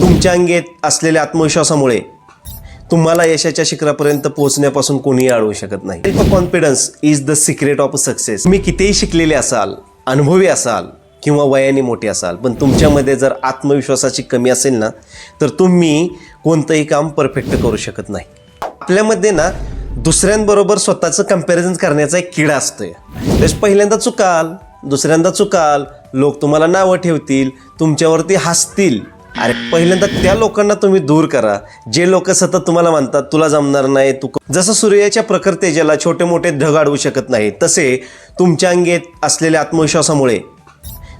तुमच्या अंगेत असलेल्या आत्मविश्वासामुळे तुम्हाला यशाच्या शिखरापर्यंत पोहोचण्यापासून कोणीही अडवू शकत नाही. Self confidence is the secret of success तुम्ही कितीही शिकलेले असाल अनुभवी असाल किंवा वयाने मोठे असाल पण तुमच्यामध्ये जर आत्मविश्वासाची कमी असेल ना तर तुम्ही कोणतंही काम परफेक्ट करू शकत नाही. आपल्यामध्ये ना दुसऱ्यांबरोबर स्वतःचं कंपॅरिझन करण्याचा एक किडा असतोय. तेच पहिल्यांदा चुकाल दुसऱ्यांदा चुकाल लोक तुम्हाला नावं ठेवतील तुमच्यावरती हसतील अरे पहिल्यांदा त्या लोकांना तुम्ही दूर करा. जे लोक सतत तुम्हाला म्हणतात तुला जमणार नाही तू जसं सूर्याच्या प्रखर तेजाला छोटे मोठे ढग अडवू शकत नाही तसे तुमच्या अंगेत असलेल्या आत्मविश्वासामुळे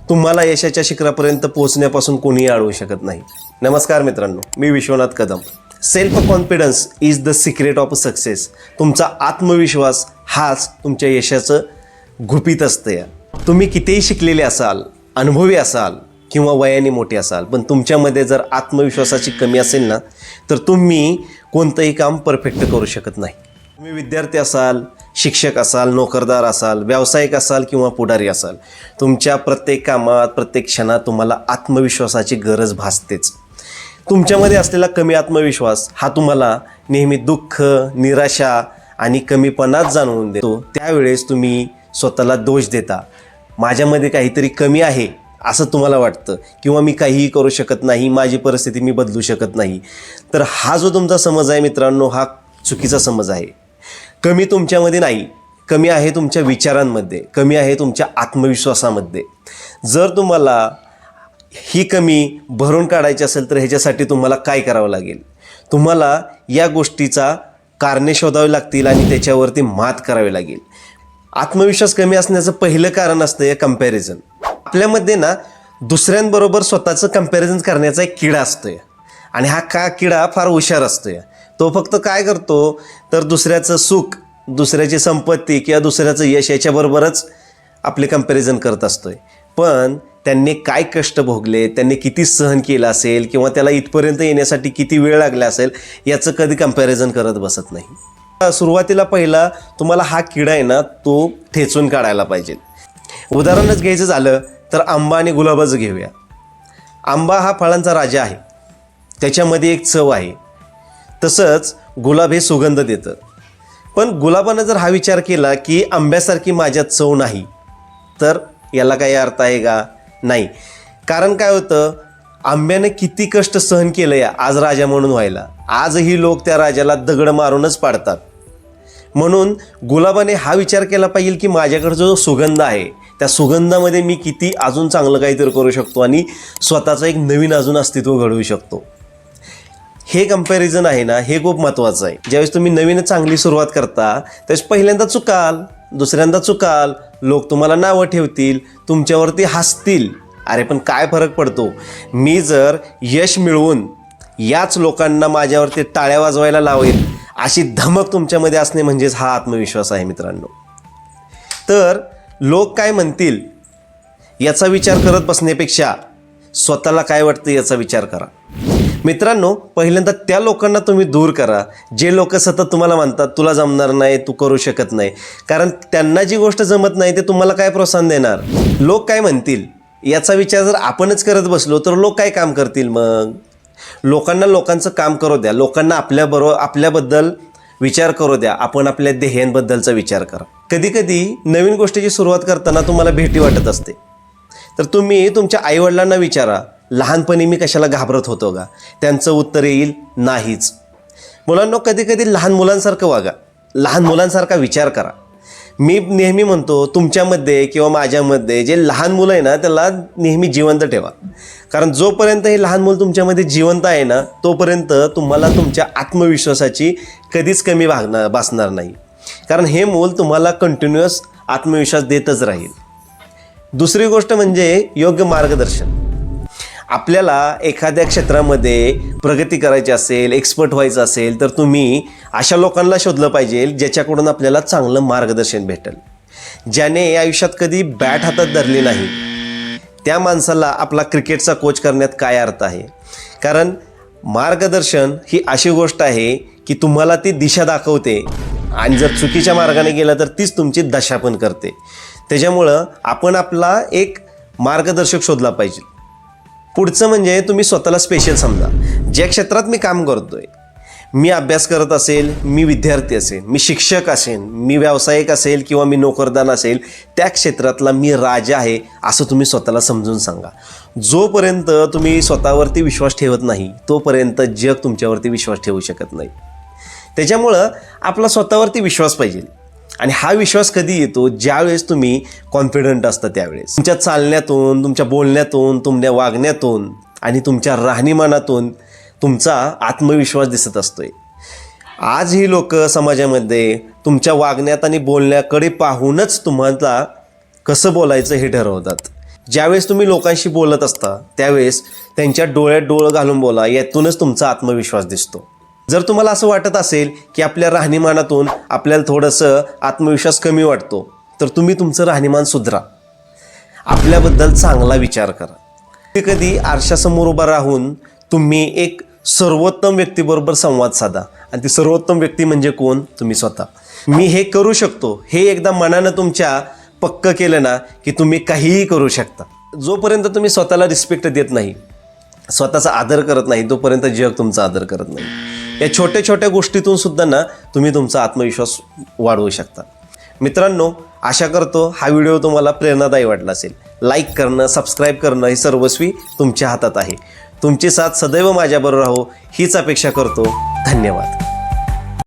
तुम्हाला यशाच्या शिखरापर्यंत पोहोचण्यापासून कोणीही अडवू शकत नाही. नमस्कार मित्रांनो मी Vishwanath Kadam. Self confidence is the secret of success तुमचा आत्मविश्वास हाच तुमच्या यशाचं गुपित असतं या तुम्ही कितीही शिकलेले असाल अनुभवी असाल किंवा वयाने मोठे असाल पण तुमच्यामध्ये जर आत्मविश्वासाची कमी असेल ना तर तुम्ही कोणतंही काम परफेक्ट करू शकत नाही. तुम्ही विद्यार्थी असाल शिक्षक असाल नोकरदार असाल व्यावसायिक असाल किंवा पुढारी असाल तुमच्या प्रत्येक कामात प्रत्येक क्षणात तुम्हाला आत्मविश्वासाची गरज भासतेच. तुमच्यामध्ये असलेला कमी आत्मविश्वास हा तुम्हाला नेहमी दुःख निराशा आणि कमीपणाच जाणवून देतो. त्यावेळेस तुम्ही स्वतःला दोष देता. माझ्यामध्ये काहीतरी कमी आहे असं तुम्हाला वाटतं? किंवा मी काहीही करू शकत नाही माझी परिस्थिती मी बदलू शकत नाही. तर हा जो तुमचा समज आहे मित्रांनो हा चुकीचा समज आहे. कमी तुमच्यामध्ये नाही कमी आहे तुमच्या विचारांमध्ये कमी आहे तुमच्या आत्मविश्वासामध्ये. जर तुम्हाला ही कमी भरून काढायची असेल तर ह्याच्यासाठी तुम्हाला काय करावं लागेल? तुम्हाला या गोष्टीचा कारणे शोधावी लागतील आणि त्याच्यावरती मात करावी लागेल. आत्मविश्वास कमी असण्याचं पहिलं कारण असतं या कंपॅरिझन आपल्यामध्ये ना दुसऱ्यांबरोबर स्वतःचं कंपॅरिझन करण्याचा एक किडा असतोय. आणि हा का किडा फार हुशार असतोय. तो फक्त काय करतो तर दुसऱ्याचं सुख दुसऱ्याची संपत्ती किंवा दुसऱ्याचं यश याच्याबरोबरच आपले कंपॅरिझन करत असतोय. पण त्यांनी काय कष्ट भोगले त्यांनी किती सहन केलं असेल किंवा त्याला इथपर्यंत येण्यासाठी किती वेळ लागला असेल याचं कधी कंपॅरिझन करत बसत नाही. सुरुवातीला पहिला तुम्हाला हा किडा आहे ना तो ठेचून काढायला पाहिजे. उदाहरणच घ्यायचं झालं तर आंबा आणि गुलाबाचं घेऊया. आंबा हा फळांचा राजा आहे. त्याच्यामध्ये एक चव आहे. तसंच गुलाब हे सुगंध देतं. पण गुलाबानं जर हा विचार केला की आंब्यासारखी माझ्यात चव नाही तर याला काही अर्थ आहे का? नाही. कारण काय होतं? आंब्यानं किती कष्ट सहन केलं या आज राजा म्हणून व्हायला. आजही लोक त्या राजाला दगड मारूनच पाडतात. म्हणून गुलाबाने हा विचार केला पाहिजे की माझ्याकडं जो सुगंध आहे त्या सुगंधामध्ये मी किती अजून चांगलं काहीतरी करू शकतो आणि स्वतःचं एक नवीन अजून अस्तित्व घडवू शकतो. हे कंपॅरिझन आहे ना हे खूप महत्त्वाचं आहे. ज्यावेळेस तुम्ही नवीन चांगली सुरुवात करता त्यावेळेस पहिल्यांदा चुकाल दुसऱ्यांदा चुकाल लोक तुम्हाला नावं ठेवतील तुमच्यावरती हसतील. अरे पण काय फरक पडतो? मी जर यश मिळवून याच लोकांना माझ्यावरती टाळ्या वाजवायला लावेल अशी धमक तुमच्यामध्ये असणे म्हणजेच हा आत्मविश्वास आहे मित्रांनो. तर लोक काय म्हणतील याचा विचार करत बसण्यापेक्षा स्वतःला काय वाटतं याचा विचार करा. मित्रांनो पहिल्यांदा त्या लोकांना तुम्ही दूर करा. जे लोक सतत तुम्हाला म्हणतात तुला जमणार नाही तू करू शकत नाही. कारण त्यांना जी गोष्ट जमत नाही ते तुम्हाला काय प्रोत्साहन देणार? लोक काय म्हणतील? याचा विचार जर आपणच करत बसलो तर लोक काय काम करतील मग? लोकांना लोकांचं काम करू द्या. लोकांना आपल्याबरोबर आपल्याबद्दल विचार करू द्या. आपण आपल्या ध्येयांबद्दलचा विचार करा. कधीकधी नवीन गोष्टीची सुरुवात करताना तुम्हाला भेटी वाटत असते. तर तुम्ही तुमच्या आईवडिलांना विचारा लहानपणी मी कशाला घाबरत होतो का त्यांचं उत्तर येईल नाहीच. मुलांना कधीकधी लहान मुलांसारखं वागा. लहान मुलांसारखा विचार करा. मी नेहमी म्हणतो तुमच्यामध्ये किंवा माझ्यामध्ये जे लहान मुलं आहे ना त्याला नेहमी जिवंत ठेवा. कारण जोपर्यंत हे लहान मुलं तुमच्यामध्ये जिवंत आहे ना तोपर्यंत तुम्हाला तुमच्या आत्मविश्वासाची कधीच कमी भागणार भासणार नाही. कारण हे मूल तुम्हाला कंटिन्युअस आत्मविश्वास देतच राहील. दुसरी गोष्ट म्हणजे योग्य मार्गदर्शन. आपल्याला एखाद्या क्षेत्रामध्ये प्रगती करायची असेल एक्सपर्ट व्हायचं असेल तर तुम्ही अशा लोकांना शोधलं पाहिजे ज्याच्याकडून आपल्याला चांगलं मार्गदर्शन भेटेल. ज्याने आयुष्यात कधी बॅट हातात धरली नाही. त्या माणसाला आपला क्रिकेटचा कोच करण्यात काय अर्थ आहे? कारण मार्गदर्शन ही अशी गोष्ट आहे की तुम्हाला ती दिशा दाखवते आणि जर चुकीच्या मार्गाने गेलं तर तीच तुमची दशा पण करते. त्याच्यामुळं आपण आपला एक मार्गदर्शक शोधला पाहिजे. पुढचं म्हणजे तुम्ही स्वतःला स्पेशल समजा. ज्या क्षेत्रात मी काम करतोय मी अभ्यास करत असेल मी विद्यार्थी असेल मी शिक्षक असेल मी व्यावसायिक असेल किंवा मी नोकरदान असेल त्या क्षेत्रातला मी राजा आहे असं तुम्ही स्वतःला समजून सांगा. जोपर्यंत तुम्ही स्वतःवरती विश्वास ठेवत नाही तोपर्यंत जग तुमच्यावरती विश्वास ठेवू शकत नाही. त्याच्यामुळं आपला स्वतःवरती विश्वास पाहिजे. आणि हा विश्वास कधी येतो? ज्यावेळेस तुम्ही कॉन्फिडंट असता त्यावेळेस. तुमच्या चालण्यातून तुमच्या बोलण्यातून तुमच्या वागण्यातून आणि तुमच्या राहणीमानातून तुमचा आत्मविश्वास दिसत असतोय. आज ही लोक समाजामध्ये तुमच्या वागण्यात आणि बोलण्याकडे पाहूनच तुम्हाला कसं बोलायचं हे ठरवतात. ज्यावेळेस तुम्ही लोकांशी बोलत असता त्यावेळेस त्यांच्या डोळ्यात डोळं घालून बोला यातूनच तुमचा आत्मविश्वास दिसतो. जर तुम्हाला असं वाटत असेल की आपल्या राहणीमानातून आपल्याला थोडंसं आत्मविश्वास कमी वाटतो तर तुम्ही तुमचं राहणीमान सुधरा. आपल्याबद्दल चांगला विचार करा. कधी कधी आरशासमोर उभा राहून तुम्ही एक सर्वोत्तम व्यक्तीबरोबर संवाद साधा. आणि ती सर्वोत्तम व्यक्ती म्हणजे कोण? तुम्ही स्वतः. मी हे करू शकतो. हे एकदा मनानं तुमच्या पक्क केलं ना की तुम्ही काहीही करू शकता. जोपर्यंत तुम्ही स्वतःला रिस्पेक्ट देत नाही स्वतःचा आदर करत नाही तोपर्यंत जग तुमचा आदर करत नाही. या छोट्या छोट्या गोष्टीतून सुद्धा ना तुम्ही तुमचा आत्मविश्वास वाढवू शकता. मित्रांनो आशा करतो हा व्हिडिओ तुम्हाला प्रेरणादायी वाटला असेल. लाईक करणं सबस्क्राईब करणं हे सर्वस्वी तुमच्या हातात आहे. तुमची साथ सदैव माझ्याबरोबर राहो हीच अपेक्षा करतो. धन्यवाद.